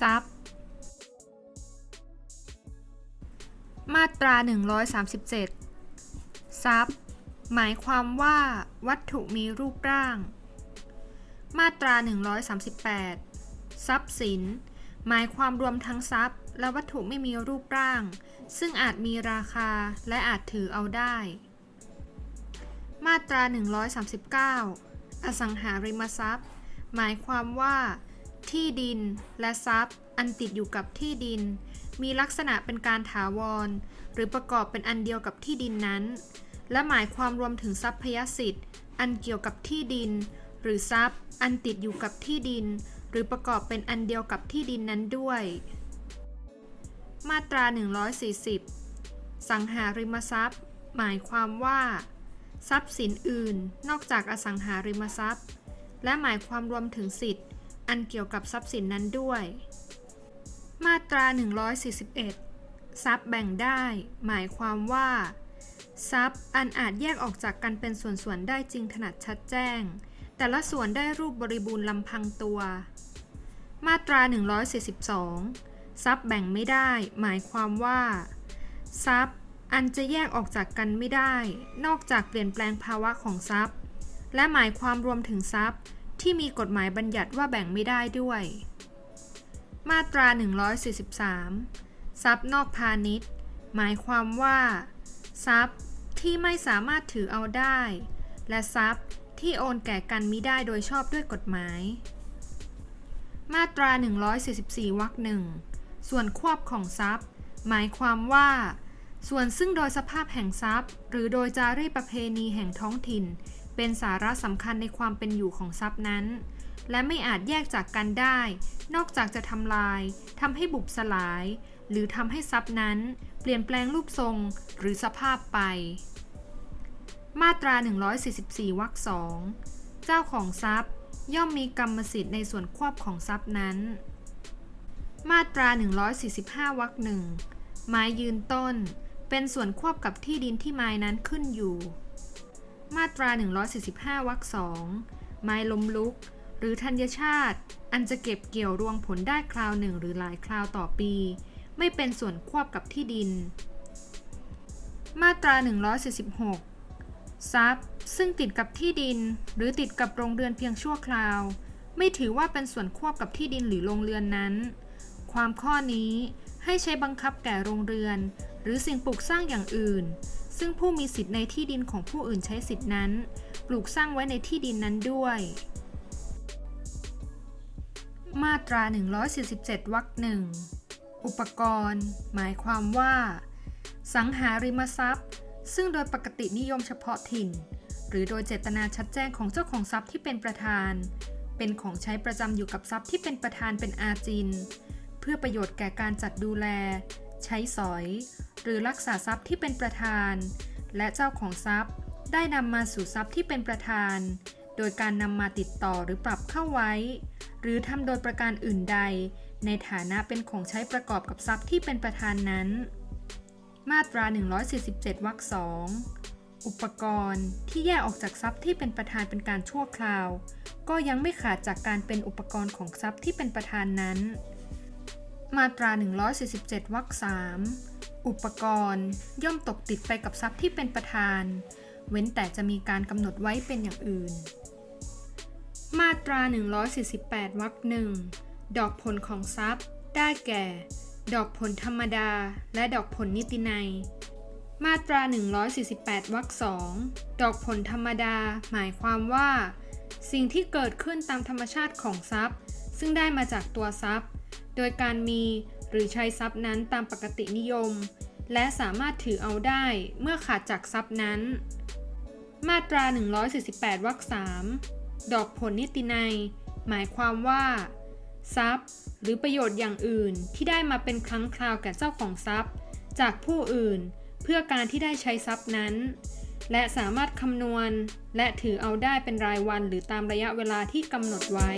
ทรัพย์ มาตรา 137 ทรัพย์ หมายความว่าวัตถุมีรูปร่าง มาตรา 138 ทรัพย์สิน หมายความรวมทั้งทรัพย์ และวัตถุไม่มีรูปร่าง ซึ่งอาจมีราคาและอาจถือเอาได้ มาตรา 139 อสังหาริมทรัพย์ หมายความว่า ที่ดิน และทรัพย์ อันติดอยู่กับที่ดิน มีลักษณะเป็นการถาวร หรือประกอบเป็นอันเดียวกับที่ดินนั้น และหมายความรวมถึงทรัพยสิทธิ์ อันเกี่ยวกับที่ดิน หรือทรัพย์ อันติดอยู่กับที่ดิน หรือประกอบเป็นอันเดียวกับที่ดินนั้นด้วย มาตรา 140 สังหาริมทรัพย์ หมายความว่า ทรัพย์สินอื่น นอกจากอสังหาริมทรัพย์ และหมายความรวมถึงสิทธิ อันเกี่ยวกับทรัพย์สินนั้นด้วย มาตรา 141 ทรัพย์แบ่งได้ หมายความว่า ทรัพย์อันอาจแยกออกจากกันเป็นส่วนๆได้จริงถนัดชัดแจ้ง แต่ละส่วนได้รูปบริบูรณ์ลำพังตัว มาตรา 142 ทรัพย์แบ่งไม่ได้ หมายความว่า ทรัพย์อันจะแยกออกจากกันไม่ได้ นอกจากเปลี่ยนแปลงภาวะของทรัพย์ และหมายความรวมถึงทรัพย์ ที่มีกฎหมายบัญญัติว่าแบ่งไม่ได้ด้วย มาตรา 143 ทรัพย์นอกพาณิชย์ หมายความว่า ทรัพย์ที่ไม่สามารถถือเอาได้ และทรัพย์ที่โอนแก่กันมิได้โดยชอบด้วยกฎหมาย มาตรา 144 วรรคหนึ่งส่วนควบของทรัพย์ หมายความว่า ส่วนซึ่งโดยสภาพแห่งทรัพย์ หรือโดยจารีประเพณีแห่งท้องถิ่น เป็นสาระสำคัญในความเป็นอยู่ของทรัพย์นั้น และไม่อาจแยกจากกันได้ นอกจากจะทำลายทำให้บุบสลาย หรือทำให้ทรัพย์นั้น เปลี่ยนแปลงรูปทรงหรือสภาพไป มาตรา 144วรรคสองเจ้าของทรัพย์ย่อมมีกรรมสิทธิ์ในส่วนควบของทรัพย์นั้น มาตรา 145วรรคหนึ่งไม้ยืนต้น เป็นส่วนควบกับที่ดินที่ไม้นั้นขึ้นอยู่ มาตรา 145 วรรคสองไม้ล้มลุก หรือธัญชาติ อันจะเก็บเกี่ยวรวงผลได้คราวหนึ่งหรือหลายคราวต่อปี ไม่เป็นส่วนควบกับที่ดิน มาตรา 146 ทรัพย์ ซึ่งติดกับที่ดิน หรือติดกับโรงเรือนเพียงชั่วคราว ไม่ถือว่าเป็นส่วนควบกับที่ดินหรือโรงเรือนนั้น ความข้อนี้ให้ใช้บังคับแก่โรงเรือน หรือสิ่งปลูกสร้างอย่างอื่น ซึ่งผู้มีสิทธิ์ในที่ดินของผู้อื่นใช้สิทธินั้น ปลูกสร้างไว้ในที่ดินนั้นด้วย มาตรา 147 วรรคหนึ่ง อุปกรณ์ หมายความว่า สังหาริมทรัพย์ ซึ่งโดยปกตินิยมเฉพาะถิ่น หรือโดยเจตนาชัดแจ้งของเจ้าของทรัพย์ที่เป็นประธาน เป็นของใช้ประจำอยู่กับทรัพย์ที่เป็นประธานเป็นอาจิน เพื่อประโยชน์แก่การจัดดูแล ใช้สอย หรือรักษาทรัพย์ที่เป็นประธาน และเจ้าของทรัพย์ ได้นำมาสู่ทรัพย์ที่เป็นประธาน โดยการนำมาติดต่อหรือปรับเข้าไว้ หรือทำโดยประการอื่นใด ในฐานะเป็นของใช้ประกอบกับทรัพย์ที่เป็นประธานนั้น มาตรา 147วรรคสองอุปกรณ์ที่แยกออกจากทรัพย์ที่เป็นประธานเป็นการชั่วคราว ก็ยังไม่ขาดจากการเป็นอุปกรณ์ของทรัพย์ที่เป็นประธานนั้น มาตรา 147 วรรคสามอุปกรณ์ ย่อมตกติดไปกับทรัพย์ที่เป็นประธาน เว้นแต่จะมีการกำหนดไว้เป็นอย่างอื่น มาตรา 148 วรรคหนึ่งดอกผลของทรัพย์ ได้แก่ ดอกผลธรรมดา และดอกผลนิตินัย มาตรา 148 วรรคสองดอกผลธรรมดา หมายความว่า สิ่งที่เกิดขึ้นตามธรรมชาติของทรัพย์ ซึ่งได้มาจากตัวทรัพย์ โดยการมีหรือใช้ทรัพย์นั้นตามปกตินิยม และสามารถถือเอาได้เมื่อขาดจากทรัพย์นั้น มาตรา 148 วรรคสามดอกผลนิตินัย หมายความว่า ทรัพย์ หรือประโยชน์อย่างอื่นที่ได้มาเป็นครั้งคราวแก่เจ้าของทรัพย์ จากผู้อื่นเพื่อการที่ได้ใช้ทรัพย์นั้น และสามารถคำนวณ และถือเอาได้เป็นรายวันหรือตามระยะเวลาที่กำหนดไว้